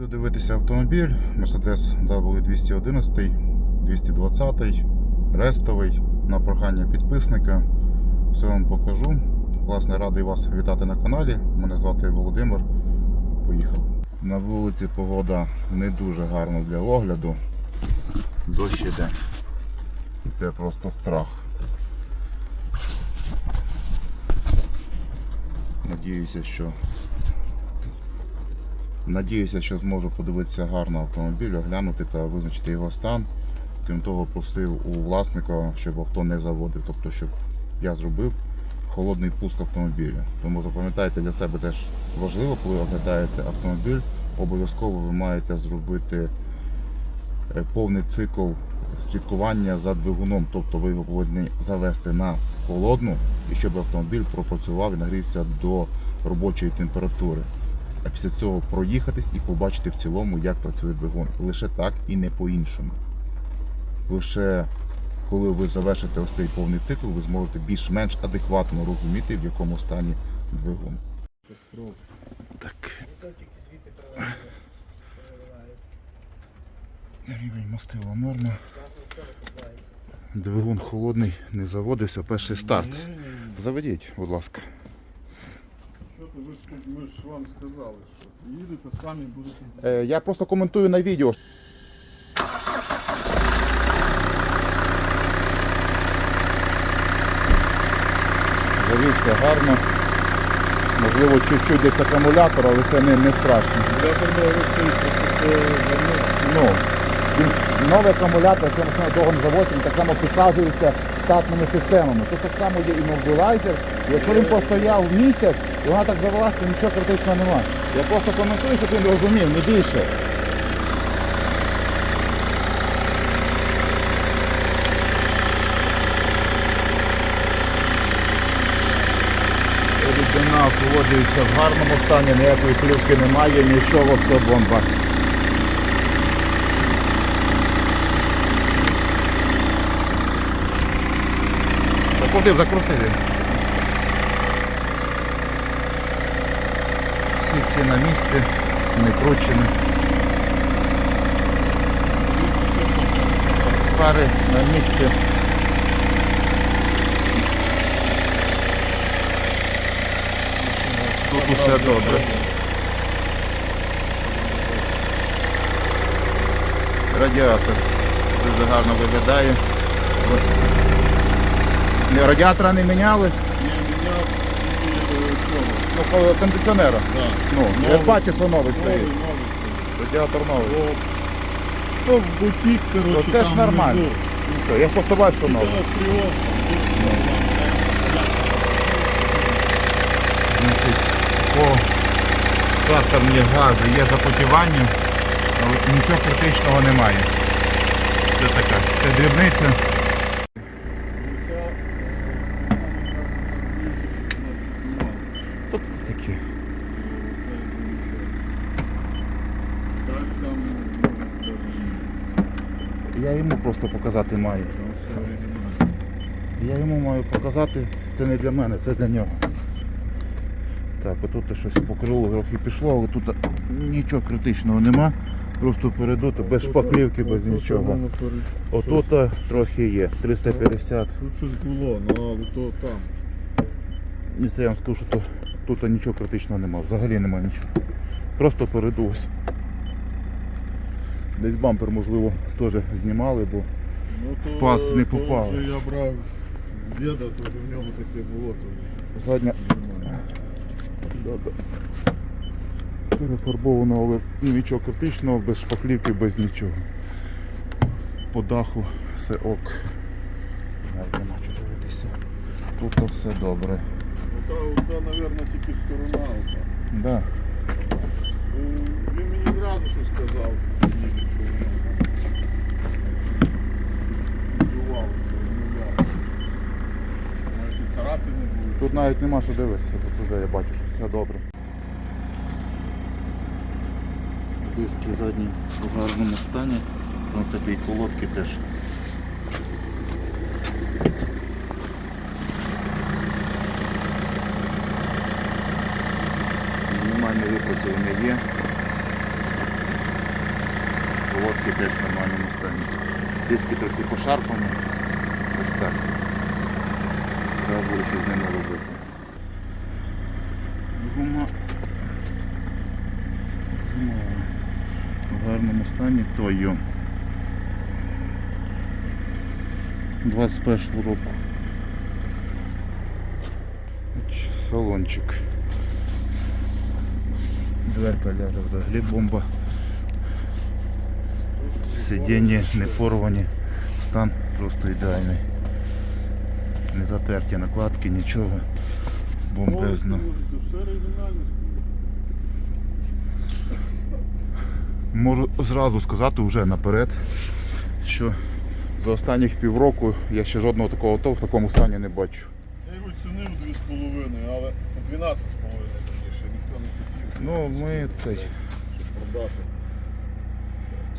Їду дивитися автомобіль Mercedes W211, 220, рестовий на прохання підписника. Все вам покажу. Власне, радий вас вітати на каналі. Мене звати Володимир. Поїхав. На вулиці погода не дуже гарна для огляду. Дощ іде. І це просто страх. Надіюся, що Надіюся, що зможу подивитися гарно автомобіль, оглянути та визначити його стан. Крім того, просив у власника, щоб авто не заводив, тобто, щоб я зробив холодний пуск автомобіля. Тому запам'ятайте для себе теж важливо, коли оглядаєте автомобіль, обов'язково ви маєте зробити е, повний цикл слідкування за двигуном, тобто ви його повинні завести на холодну і щоб автомобіль пропрацював і нагрівся до робочої температури а після цього проїхатись і побачити в цілому, як працює двигун. Лише так і не по-іншому. Лише коли ви завершите ось цей повний цикл, ви зможете більш-менш адекватно розуміти, в якому стані двигун. Так. Рівень мастила норма. Двигун холодний, не заводився, перший старт. Заведіть, будь ласка. Що ви ж ми ж вам сказали, що їдете самі будете. Е, Я просто коментую на відео. Завівся гарно. Можливо, чуть-чуть десь акумулятор, але це не, не страшно. Думаю, ви стоїть просто давно. Ну, він, новий акумулятор, якщо машина довго не заводиться, він так само підсаджується штатними системами. Тут так само є. І Якщо він постояв місяць, вона так завелася, нічого критичного немає. Я просто коментую, щоб він розумів, не більше. Рідина охолоджується в гарному стані, ніякої плівки немає, нічого, все бомба. Закрутив, закрутив. Всі на місці, не кручені. Фари на місці. Тут усе добре. Радіатор дуже гарно виглядає. Радіатора не міняли, Я міняв і цього. ну, по- кондиціонера. Да. Ну, я Новий. бачу, що новий Новий, стоїть. новий. Радіатор новий. От. То в бутік, коротше, це ж там нормально. внизу. Ну, що, Я просто бачу, що Це новий. Значить, по картерні гази є запотівання, але нічого критичного немає. Це така, це дрібниця. Тут такі. Так там може даже Я йому просто показати маю. Я йому маю показати, це не для мене, це для нього. Так, отут щось по крилу трохи пішло, але тут нічого критичного нема. Просто передуто, без шпаклівки, без нічого. Отут трохи є, 350. Тут щось було, ну але то там. І це я вам скажу, що тут нічого критичного нема, взагалі нема нічого. Просто передулось. Десь бампер, можливо, теж знімали, бо Ну, то, Пас не то попав. вже я брав діда, то вже в нього таке було. То задня нормально. да-да. перефарбовано, але нічого критичного, без шпаклівки, без нічого. По даху все ок. Нема чого дивитися. Тут все добре. Ну, та, та, мабуть, тільки сторона. ота. Да. Ну, Він мені що сказав. Тут навіть нема що дивитися, тут вже я бачу, що все добре. Диски задні в гарному стані. В принципі, і колодки теж. Нормальні випрацювання є. Колодки теж в нормальному стані. Диски трохи пошарпані. Ось так. Треба буде щось з ними робити. Гума. В гарному стані Тойо. 21 року. Салончик. Дверка ляда взагалі бомба. Сидіння не порвані. Стан просто ідеальний. Не затерті накладки, нічого. Бомбезно. Можу зразу сказати вже наперед, що за останніх півроку я ще жодного такого авто в такому стані не бачу. Я його цінив 2,5, але по 12,5 точніше, ніхто не хотів. Ну, ми цей Щоб продати.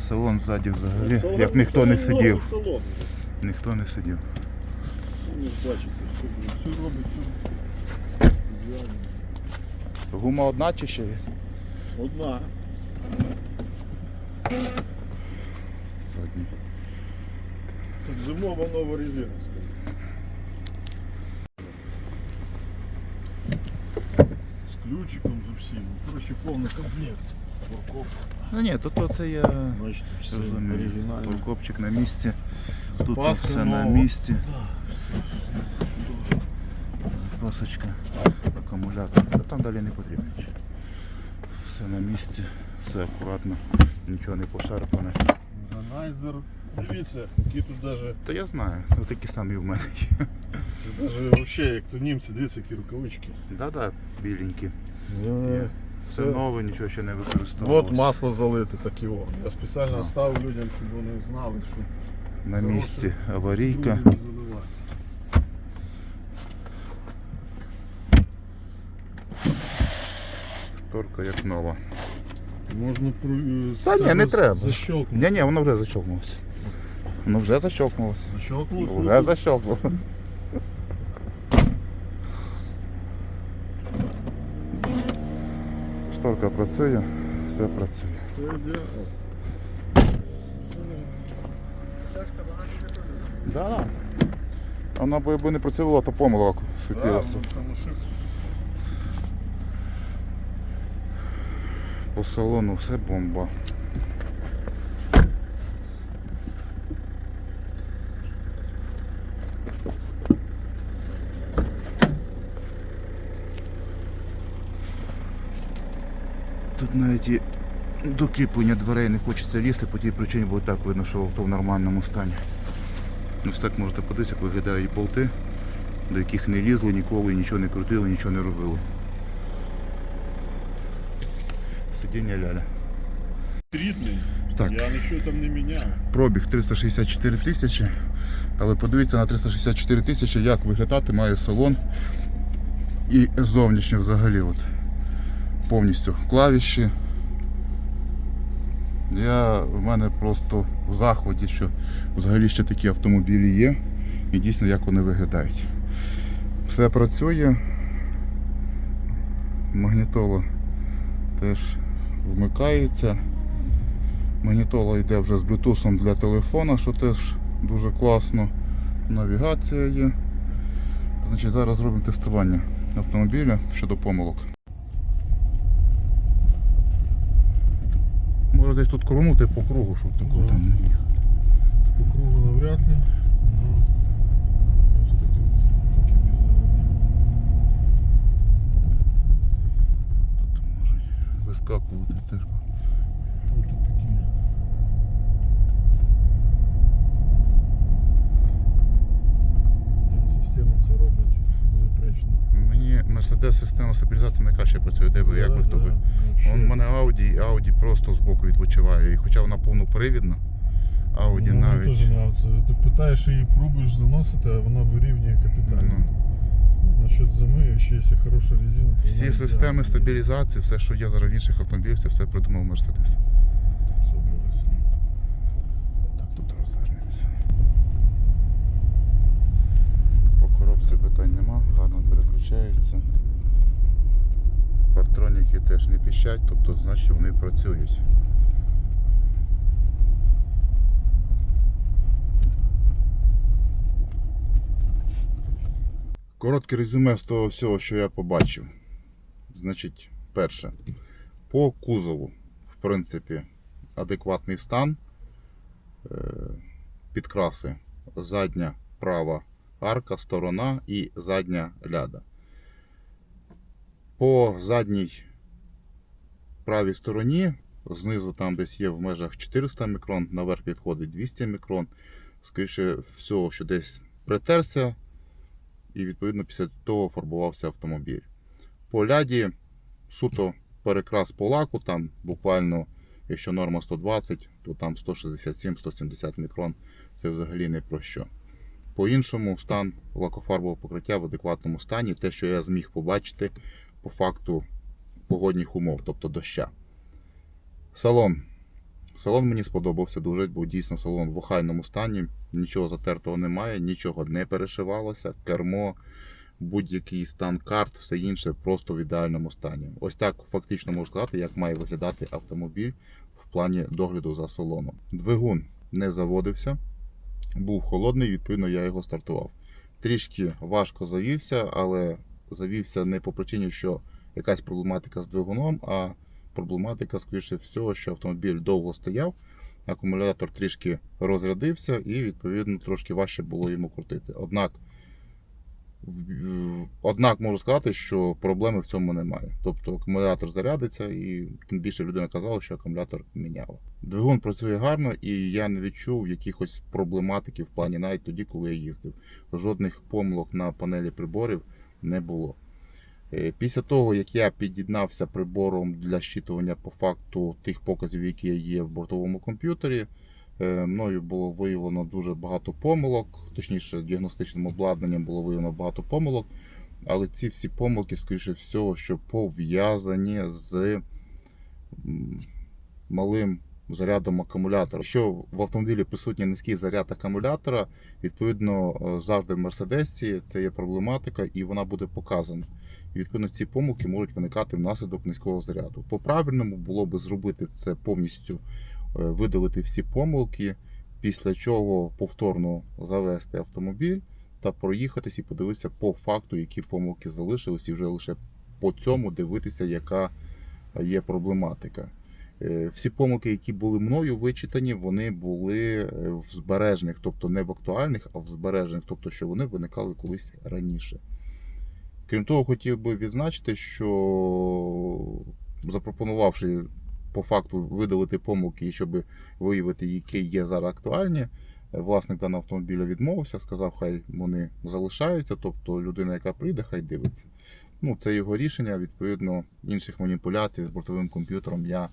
Салон ззаді взагалі, як ніхто не сидів. салон. Ніхто не сидів. Гума одна чи ще? є? Одна. Задня. Тут зимова нова резина стоїть. З ключиком з усім. Коротше, повний комплект. Фуркоп. Ну ні, то, то це я Бачите, все розумію. оригінально. Фуркопчик на місці. Тут Запаска все на нова. місці. Запасочка, акумулятор. Та там далі не потрібно. нічого. Все на місці, все акуратно, нічого не пошарпане. Органайзер. Дивіться, які тут даже, Та я знаю, такі самі в мене є. даже вообще, як то німці, дивіться, які рукавички. Да-да, біленькі. Е, Є. Все нове, нічого ще не використовувалося. От масло залите таке. Я спеціально Ну. оставив людям, щоб вони знали, що На місці аварійка. Шторка як нова. Можна е, Та ні, не треба. Ні, ні, воно вже защелкнулося. Воно вже защелкнулося. Вже защелкнулося. Шторка працює, все працює. Да. Вона б якби не працювала, то помилок світилася. По салону все бомба. Тут навіть і до кріплення дверей не хочеться лізти, по тій причині, бо і так видно, що авто в нормальному стані. Ось так можете подивитися, як виглядають болти, до яких не лізли ніколи, нічого не крутили, нічого не робили. Сидіння ляля. Рідний. Так. Я нічого там не міняв. Пробіг 364 тисячі, але подивіться на 364 тисячі, як виглядати має салон і зовнішньо взагалі. От. Повністю клавіші. Я в мене просто в заході, що взагалі ще такі автомобілі є і дійсно як вони виглядають. Все працює. Магнітола теж вмикається. Магнітола йде вже з блютусом для телефона, що теж дуже класно. Навігація є. Значить, зараз зробимо тестування автомобіля щодо помилок. Може десь тут крунути по кругу, щоб такого Да. там не їхати. По кругу навряд ли. Тут може вискакувати теж. Там тупики. Да, Система це робить безпечно. Мені Mercedes система стабілізації найкраще працює, де би, як би хто би. Он в мене Audi, і Audi просто збоку відпочиває. І хоча вона повнопривідна, Audi Мені навіть. теж нравиться. Ти питаєш її, пробуєш заносити, а вона вирівнює капітально. Ну, Насчет зими, ще якщо хороша резина, то всі вона системи ідеальна. стабілізації, все, що є зараз в інших автомобілях, це все придумав Mercedes. Согласен. Так, тут розвернемося. По коробці питань нема, гарно переключається партроніки теж не піщать, тобто значить вони працюють. Коротке резюме з того всього, що я побачив. Значить, перше. По кузову, в принципі, адекватний стан, е, підкраси, задня права арка, сторона і задня ляда. По задній правій стороні, знизу там десь є в межах 400 мікрон, наверх підходить 200 мікрон. Скоріше всього, що десь притерся, і відповідно після того фарбувався автомобіль. По ляді суто перекрас по лаку, там буквально, якщо норма 120, то там 167-170 мікрон. Це взагалі не про що. По іншому, стан лакофарбового покриття в адекватному стані, те, що я зміг побачити по факту погодних умов, тобто доща. Салон. Салон мені сподобався дуже, бо дійсно салон в охайному стані, нічого затертого немає, нічого не перешивалося, кермо, будь-який стан карт, все інше просто в ідеальному стані. Ось так фактично можу сказати, як має виглядати автомобіль в плані догляду за салоном. Двигун не заводився, був холодний, відповідно, я його стартував. Трішки важко завівся, але завівся не по причині, що якась проблематика з двигуном, а проблематика, скоріше всього, що автомобіль довго стояв, акумулятор трішки розрядився і, відповідно, трошки важче було йому крутити. Однак, однак можу сказати, що проблеми в цьому немає. Тобто акумулятор зарядиться, і тим більше людина казала, що акумулятор міняла. Двигун працює гарно, і я не відчув якихось проблематики в плані навіть тоді, коли я їздив. Жодних помилок на панелі приборів не було. Е, Після того, як я під'єднався прибором для щитування по факту тих показів, які є в бортовому комп'ютері, е, мною було виявлено дуже багато помилок, точніше, діагностичним обладнанням було виявлено багато помилок. Але ці всі помилки, скоріше всього, що пов'язані з малим зарядом акумулятора. Якщо в автомобілі присутній низький заряд акумулятора, відповідно е, завжди в Мерседесі це є проблематика і вона буде показана. І відповідно ці помилки можуть виникати внаслідок низького заряду. По правильному було би зробити це повністю, е, видалити всі помилки, після чого повторно завести автомобіль та проїхатись і подивитися по факту, які помилки залишились, і вже лише по цьому дивитися, яка є проблематика. Е, Всі помилки, які були мною вичитані, вони були е, в збережних, тобто не в актуальних, а в збережених, тобто що вони виникали колись раніше. Крім того, хотів би відзначити, що запропонувавши по факту видалити помилки, щоб виявити, які є зараз актуальні, е, власник даного автомобіля відмовився, сказав, хай вони залишаються, тобто людина, яка прийде, хай дивиться. Ну, це його рішення, відповідно, інших маніпуляцій з бортовим комп'ютером я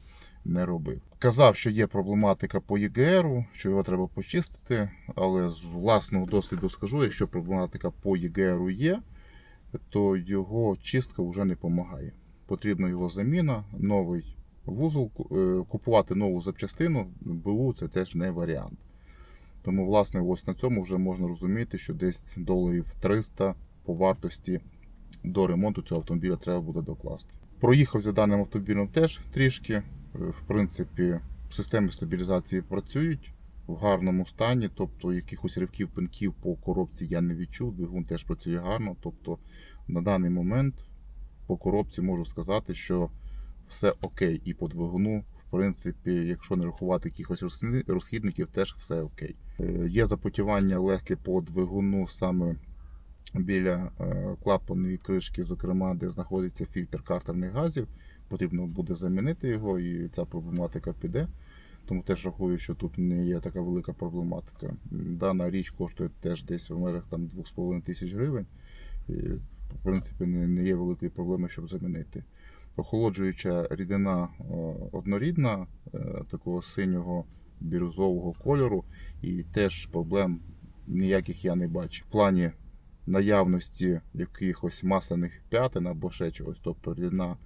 не робив. Казав, що є проблематика по ЄГРу, що його треба почистити, але з власного досвіду скажу, якщо проблематика по ЄГРу є, то його чистка вже не допомагає. Потрібна його заміна, новий вузол, е, купувати нову запчастину БУ це теж не варіант. Тому, власне, ось на цьому вже можна розуміти, що десь доларів 300 по вартості до ремонту цього автомобіля треба буде докласти. Проїхав за даним автомобілем теж трішки. В принципі, системи стабілізації працюють в гарному стані, тобто якихось ривків пинків по коробці я не відчув. Двигун теж працює гарно. Тобто на даний момент по коробці можу сказати, що все окей. І по двигуну, в принципі, якщо не рахувати якихось розхідників, теж все окей. Е, Є запотівання легке по двигуну саме біля е, клапаної кришки, зокрема, де знаходиться фільтр картерних газів. Потрібно буде замінити його, і ця проблематика піде. Тому теж рахую, що тут не є така велика проблематика. Дана річ коштує теж десь в межах там 2,5 тисяч гривень. І, в принципі, не, є великої проблеми, щоб замінити. Охолоджуюча рідина е, однорідна, е, такого синього бірюзового кольору, і теж проблем ніяких я не бачу. В плані наявності якихось масляних п'ятин або ще чогось. Тобто рідина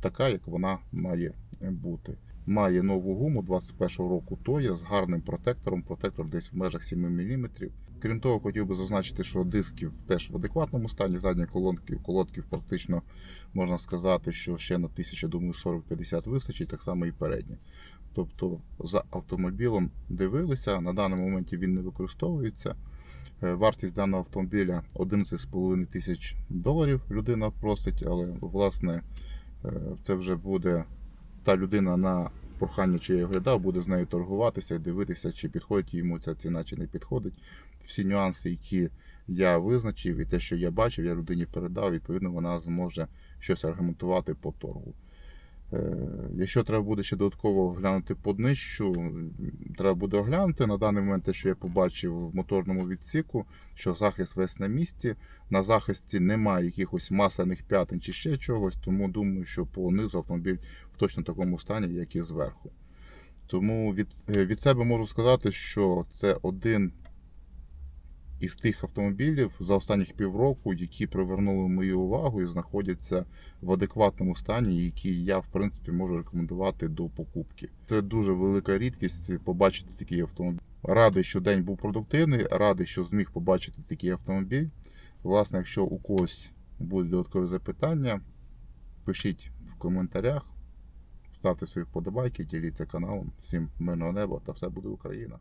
така, як вона має бути. Має нову гуму 21-го року Тоя з гарним протектором. Протектор десь в межах 7 мм. Крім того, хотів би зазначити, що дисків теж в адекватному стані. Задні колонки, колодків практично можна сказати, що ще на 1000, думаю, 40-50 вистачить, так само і передні. Тобто за автомобілем дивилися, на даному моменті він не використовується. Е, Вартість даного автомобіля 11,5 тисяч доларів людина просить, але власне це вже буде та людина на прохання, чи я оглядав, буде з нею торгуватися і дивитися, чи підходить йому ця ціна, чи не підходить. Всі нюанси, які я визначив, і те, що я бачив, я людині передав, відповідно, вона зможе щось аргументувати по торгу. Е, Якщо треба буде ще додатково оглянути по днищу, треба буде оглянути. На даний момент те, що я побачив в моторному відсіку, що захист весь на місці. На захисті немає якихось масляних п'ятин чи ще чогось, тому думаю, що по низу автомобіль в точно такому стані, як і зверху. Тому від, е, від себе можу сказати, що це один із тих автомобілів за останніх півроку, які привернули мою увагу і знаходяться в адекватному стані, які я в принципі можу рекомендувати до покупки. Це дуже велика рідкість побачити такий автомобіль. Радий, що день був продуктивний, радий, що зміг побачити такий автомобіль. Власне, якщо у когось будуть додаткові запитання, пишіть в коментарях, ставте свої вподобайки, діліться каналом. Всім мирного неба та все буде Україна!